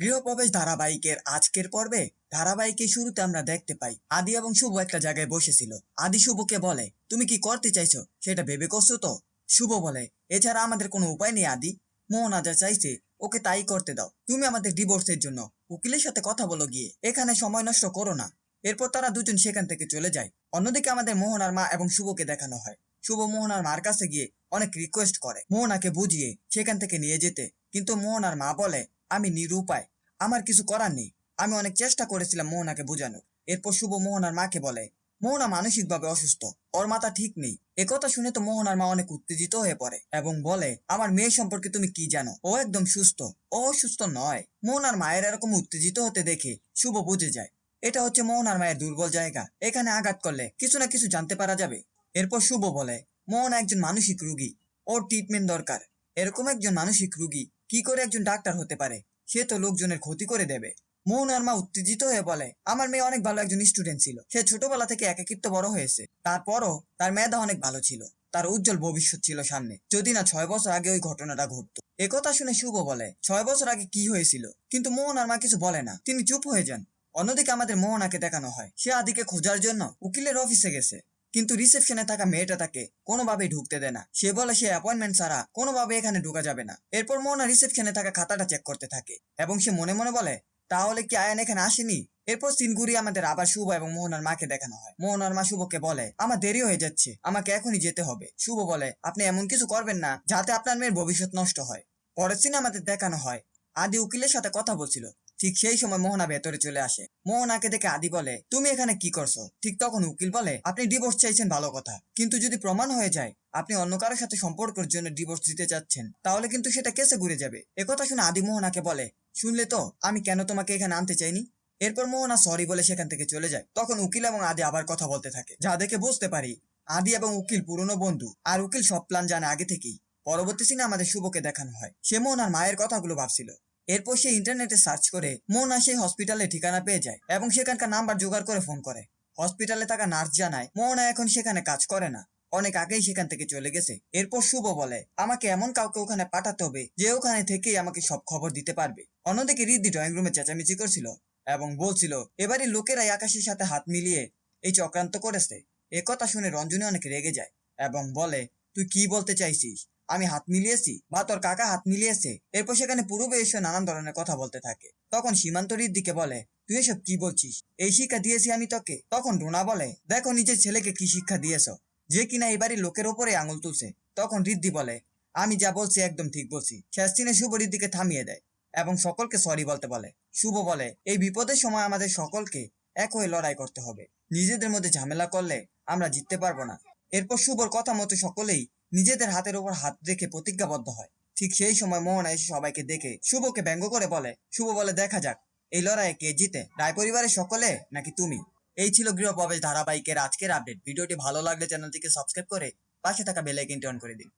গৃহপ্রবেশ ধারাবাহিকের আজকের পর্বে ধারাবাহিকের শুরুতে আমরা দেখতে পাই। আদি এবং শুভ একটা জায়গায় বসেছিল। আদি শুভকে বলে, তুমি কি করতে চাইছো? সেটা ভেবে করছ তো? শুভ বলে, এছাড়া আমাদের কোনো উপায় নেই আদি। মোহন যা চাইছে, ওকে তাই করতে দাও। তুমি আমাদের ডিভোর্সের জন্য উকিলের সাথে কথা বলো গিয়ে। এখানে সময় নষ্ট করো না। এরপর তারা দুজন সেখান থেকে চলে যায়। অন্যদিকে আমাদের মোহনার মা এবং শুভকে দেখানো হয়। শুভ মোহনার মার কাছে গিয়ে অনেক রিকোয়েস্ট করে। মোহনাকে বুঝিয়ে সেখান থেকে নিয়ে যেতে। কিন্তু মোহনার মা বলে আমি নিরুপায়। আমার কিছু করার নেই। আমি অনেক চেষ্টা করেছিলাম মোহনাকে বোঝানোর। এরপর শুভ মোহনার মাকে বলে, মোহনা মানসিকভাবে অসুস্থ। ওর মাথা ঠিক নেই। একথা শুনে তো মোহনার মা অনেক উত্তেজিত হয়ে পড়ে এবং বলে, আমার মেয়ে সম্পর্কে তুমি কি জানো? ও একদম সুস্থ। ও অসুস্থ নয়। মোহনার মায়ের এরকম উত্তেজিত হতে দেখে শুভ বুঝে যায়। এটা হচ্ছে মোহনার মায়ের দুর্বল জায়গা। এখানে আঘাত করলে কিছু না কিছু জানতে পারা যাবে। এরপর শুভ বলে, মোহনা একজন মানসিক রুগী। ওর ট্রিটমেন্ট দরকার। এরকম একজন মানসিক রুগী কি করে একজন ডাক্তার হতে পারে? সে তো লোকজনের ক্ষতি করে দেবে। মোহনার মা উত্তেজিত হয়ে বলে, আমার মেয়ে অনেক ভালো একজন স্টুডেন্ট ছিল। সে ছোটবেলা থেকে একাকিত্ব বড় হয়েছে। তারপরও তার মেধা অনেক ভালো ছিল। তার উজ্জ্বল ভবিষ্যৎ ছিল সামনে। যদি না ছয় বছর আগে ওই ঘটনাটা ঘটতো। একথা শুনে শুভ বলে, ছয় বছর আগে কি হয়েছিল? কিন্তু মোহন আর মা কিছু বলে না। তিনি চুপ হয়ে যান। অন্যদিকে আমাদের মোহনাকে দেখানো হয়। সে আদিকে খোঁজার জন্য উকিলের অফিসে গেছে। কিন্তু রিসেপশনে থাকা মেয়েটা তাকে কোনোভাবেই ঢুকতে দেয় না। সে বলে, সে অ্যাপয়েন্টমেন্ট ছাড়া কোনোভাবে এখানে ঢোকা যাবে না। এরপর মোহনা রিসেপশনে থাকা খাতাটা চেক করতে থাকে এবং সে মনে মনে বলে, তাহলে কি আয়ান এখানে আসেনি? এরপর সিনগুড়ি আমাদের আবার শুভ এবং মোহনার মাকে দেখানো হয়। মোহনার মা শুভকে বলে, আমার দেরি হয়ে যাচ্ছে, আমাকে এখনই যেতে হবে। শুভ বলে, আপনি এমন কিছু করবেন না, যাতে আপনার মেয়ের ভবিষ্যৎ নষ্ট হয়। পরের সিনে আমাদের দেখানো হয়। আদি উকিলের সাথে কথা বলছিল। ঠিক সেই সময় মোহনা ভেতরে চলে আসে। মোহনাকে দেখে আদি বলে, তুমি এখানে কি করছ? ঠিক তখন উকিল বলে, আপনি ডিভোর্স চাইছেন ভালো কথা। কিন্তু যদি প্রমাণ হয়ে যায়, আপনি অন্য কারোর সাথে সম্পর্কের জন্য ডিভোর্স দিতে চাচ্ছেন তাহলে কিন্তু সেটা কেসে ঘুরে যাবে। একথা শুনে আদি মোহনাকে বলে, শুনলে তো, আমি কেন তোমাকে এখানে আনতে চাইনি? এরপর মোহনা, সরি বলে সেখান থেকে চলে যায়। তখন উকিল এবং আদি আবার কথা বলতে থাকে। যা দেখে বুঝতে পারি, আদি এবং উকিল পুরনো বন্ধু, আর উকিল সব প্ল্যান জানে আগে থেকেই। পরবর্তী সিনে আমাদের শুভকে দেখানো হয়। সে মোহনার মায়ের কথাগুলো ভাবছিল। এরপর সে ইন্টারনেটে সার্চ করে মোহনা সেই হসপিটালে ঠিকানা পেয়ে যায় এবং সেখানকার নাম্বার জোগাড় করে ফোন করে। হসপিটালে থাকা নার্স জানায় মোহনা এখন সেখানে কাজ করে না। অনেক আগেই সেখান থেকে চলে গেছে। এরপর শুভ বলে, আমাকে এমন কাউকে ওখানে পাঠাতে হবে যে ওখানে থেকেই আমাকে সব খবর দিতে পারবে। অন্যদিকে রিদ্ধি ড্রয়িং রুমে চেঁচামেচি করছিল এবং বলছিল এবারে লোকেরাই আকাশের সাথে হাত মিলিয়ে এই চক্রান্ত করেছে। এ কথা শুনে রঞ্জনী অনেক রেগে যায় এবং বলে, তুই কি বলতে চাইছিস? আমি হাত মিলিয়েছি বা তোর কাকা হাত মিলিয়েছে। এরপর সেখানে পূর্বে এসে নানান ধরনের কথা বলতে থাকে। তখন সীমান্ত রিদ্দিকে বলে, তুই এসব কি বলছিস? এই শিক্ষা দিয়েছি আমি তোকে। তখন ডোনা বলে, দেখো নিজের ছেলেকে কি শিক্ষা দিয়েছ, যে কিনা এই বাড়ির লোকের ওপরে আঙুল তুলছে। তখন রিদ্ধি বলে, আমি যা বলছি একদম ঠিক বলছি। শেষ দিনে শুভ রিদ্দিকে থামিয়ে দেয় এবং সকলকে সরি বলতে বলে। শুভ বলে, এই বিপদের সময় আমাদের সকলকে এক হয়ে লড়াই করতে হবে। নিজেদের মধ্যে ঝামেলা করলে আমরা জিততে পারব না। এরপর শুভর কথা মতো সকলেই নিজেদের হাতের উপর হাত রেখে প্রতিজ্ঞাবদ্ধ হয়। ঠিক সেই সময় মোহনা এসে সবাইকে দেখে শুভকে ব্যঙ্গ করে বলে, শুভ বলে দেখা যাক, এই লড়াইয়ে কে জিতে? রায় পরিবারের সকলে নাকি তুমি? এই ছিল গৃহপ্রবেশ ধারাবাহিকের আজকের আপডেট ভিডিওটি ভালো লাগলে চ্যানেলটিকে সাবস্ক্রাইব করে পাশে থাকা বেল আইকনটি অন করে দিন।